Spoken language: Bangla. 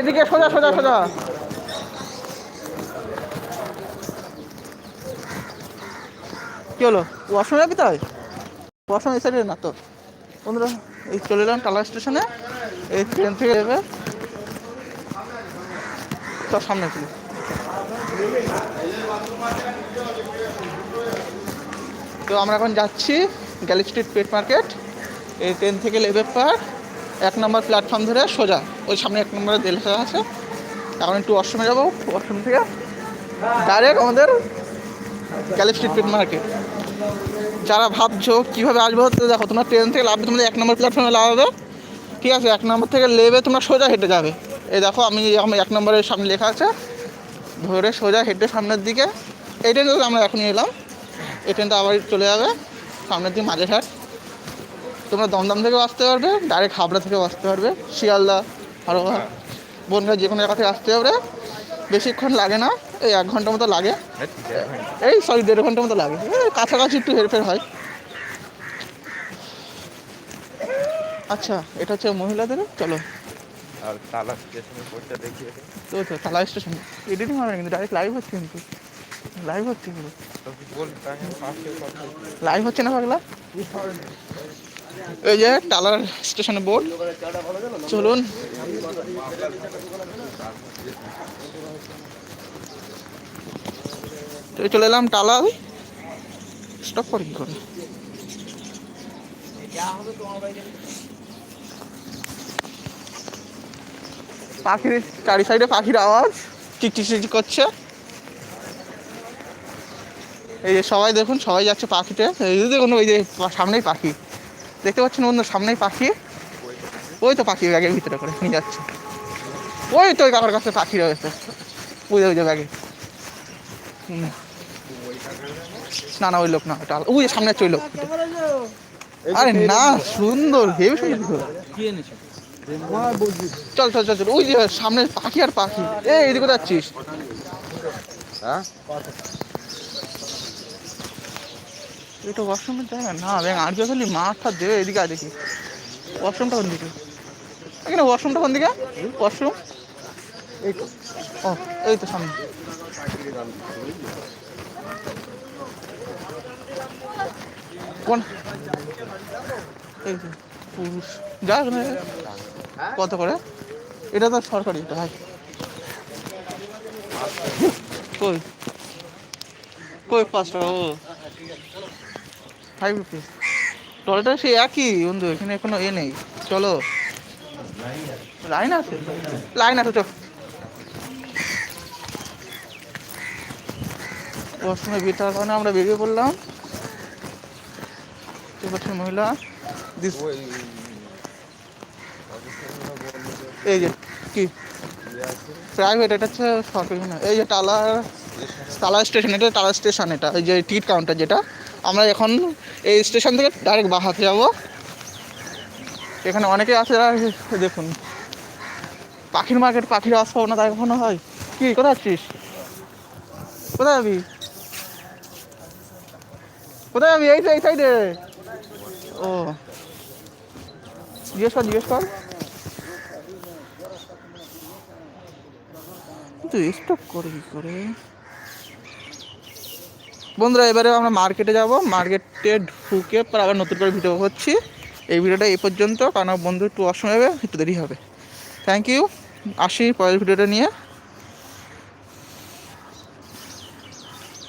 এদিকে সোজা সোজা সোজা। কি হলো? ওয়াশরুম যাবি তাই ওয়াশরুম এই সাইডে না তো? বন্ধুরা, এই চলে এলাম টালা স্টেশনে এই ট্রেন থেকে যাবে তোর সামনে ছিল তো আমরা এখন যাচ্ছি গ্যালি স্ট্রিট পেট মার্কেট। এই ট্রেন থেকে লেবে পার। এক নম্বর প্ল্যাটফর্ম ধরে সোজা। ওই সামনে এক নম্বরে লেখা আছে। এখন একটু ওয়াশরুমে যাব ওয়াশরুম থেকে ডাইরেক্ট আমাদের গ্যালি স্ট্রিট মার্কেট যারা ভাবছ কীভাবে আসব, তো দেখো, তোমরা ট্রেন থেকে লাভবে তোমাদের এক নম্বর প্ল্যাটফর্মে লাগাবে ঠিক আছে, এক নম্বর থেকে লেবে তোমরা সোজা হেঁটে যাবে। এই দেখো, আমি এক নম্বরের সামনে লেখা আছে। ধরে সোজা হেঁটে সামনের দিকে। এই ট্রেনটা আমরা এখনই এলাম। এই ট্রেনটা আবার চলে যাবে। সামনের দিকে মাঝেরহাট তোমরা দমদম থেকেও আসতে পারবে ডাইরেক্ট হাবড়া থেকেও আসতে পারবে শিয়ালদা আরও বনগা যে কোনো জায়গা থেকে আসতে পারবে। বেশিক্ষণ লাগে না এই এক ঘণ্টা মতো লাগে। এই সরি দেড় ঘণ্টা মতো লাগে। কাছাকাছি একটু হেরফের হয়। আচ্ছা এটা হচ্ছে মহিলাদের চলো। আর তালা দেখিয়ে তো তো তালা স্টেশন। এডিটিং হবে না কিন্তু ডাইরেক্ট লাইভ হচ্ছে কিন্তু। লাইভ হচ্ছে কিন্তু। লাইভ হচ্ছে না পাগলা? এই যে টালার স্টেশনে বোর্ড। চলুন। চলে এলাম টালাল স্টপ করে কি করে। পাখির চারি সাইডে পাখির আওয়াজ চিকচিক করছে। এই যে সবাই দেখুন, সবাই যাচ্ছে পাখিতে। এই যে দেখুন, ওই যে সামনেই পাখি। দেখতে পাচ্ছেন বন্ধু, সামনেই পাখি। ওই তো পাখি ব্যাগের ভিতরে করে নিয়ে যাচ্ছে। ওই তো ওই কাকার কাছে পাখি রয়েছে। যে, ওই ব্যাগে। না না, ওই লোক না, ওটা ওই সামনে ওই লোক। আরে না, সুন্দর, হেবি সুন্দর। চল চল চল চল, ওই যে সামনে পাখি আর পাখি। এই, এদিকে যাচ্ছিস। হ্যাঁ? এটা ওয়াশরুমের জায়গা না ব্যাং আর খালি মাঠটা দেবে, এদিকে আর দেখি। ওয়াশরুমটা কোন দিকে? এখানে ওয়াশরুমটা কোন দিকে? ওয়াশরুম এই তো, ও, এই তো সামনে। কোন? এই তো পুরুষ। না কত করে? এটা তো সরকারি ভাই কই? কই পাঁচ টাকা ও। ফাইভ রুপিস টলটা সেই একই, বন্ধু, এখানে কোনো এ নেই। চলো। লাইন আছে? লাইন আছে, চল। ওয়াশরুমে ভিড় থাকার কারণে আমরা বেরিয়ে পড়লাম। আছে মহিলা এই যে, কি? প্রাইভেট এটা হচ্ছে সরকারি এই যে টালা টালা স্টেশন এটা টালা স্টেশন এটা, এই যে টিকিট কাউন্টার যেটা। আমরা এখন এই স্টেশন থেকে ডাইরেক্ট বাহাতে যাব। এখানে অনেকে আছে দেখুন, পাখির মার্কেট পাখির আস পাবো না তাই কখনো হয়। কি, কোথায় আছিস? কোথায় যাবি? কোথায় যাবি? এই এই সাইডে ও। জিজ্ঞেস কর জিজ্ঞেস কর। কিন্তু স্টপ করে, কি করে? বন্ধুরা, এবারে আমরা মার্কেটে যাব। মার্কেটে ঢুকে পরে আবার নতুন করে ভিডিও করছি। এই ভিডিওটা এই পর্যন্ত। কারণ বন্ধু একটু অসময় হবে, একটু দেরি হবে। থ্যাংক ইউ আসি পরের ভিডিওটা নিয়ে।